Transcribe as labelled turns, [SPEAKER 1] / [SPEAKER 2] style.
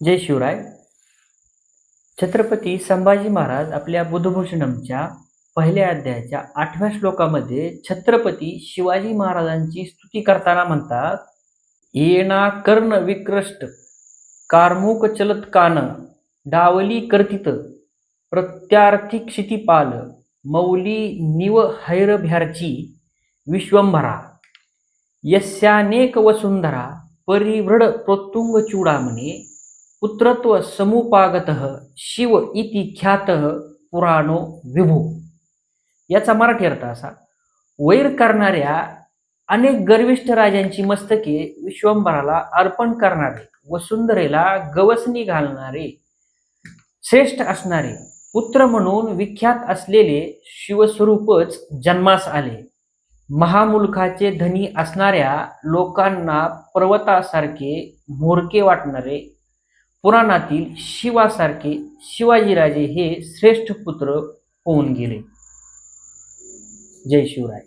[SPEAKER 1] जय शिवराय. छत्रपती संभाजी महाराज आपल्या बुधभूषणमच्या पहिल्या अध्यायाच्या आठव्या श्लोकामध्ये छत्रपती शिवाजी महाराजांची स्तुती करताना म्हणतात येणा कर्ण विकृष्ट कार्मुक चलत कान डावली कर्तित प्रत्यार्थी क्षितिपाल मौली निव हैरभ्यार्ची विश्वंभरा यस्यानेक वसुंधरा परिव्रड प्रोत्तुंग चूडामणे पुत्रत्व समुपागत शिव इति ख्यात पुराणो विभू. याचा मराठी अर्थ असा वैर करणाऱ्या अनेक गर्विष्ठ राजांची मस्तके विश्वंभराला अर्पण करणारे वसुंधरेला गवसणी घालणारे श्रेष्ठ असणारे पुत्र म्हणून विख्यात असलेले शिवस्वरूपच जन्मास आले. महामुलखाचे धनी असणाऱ्या लोकांना पर्वतासारखे मोरके वाटणारे पुराणातील शिवासारखे शिवाजीराजे हे श्रेष्ठ पुत्र होऊन गेले. जय शिवराय.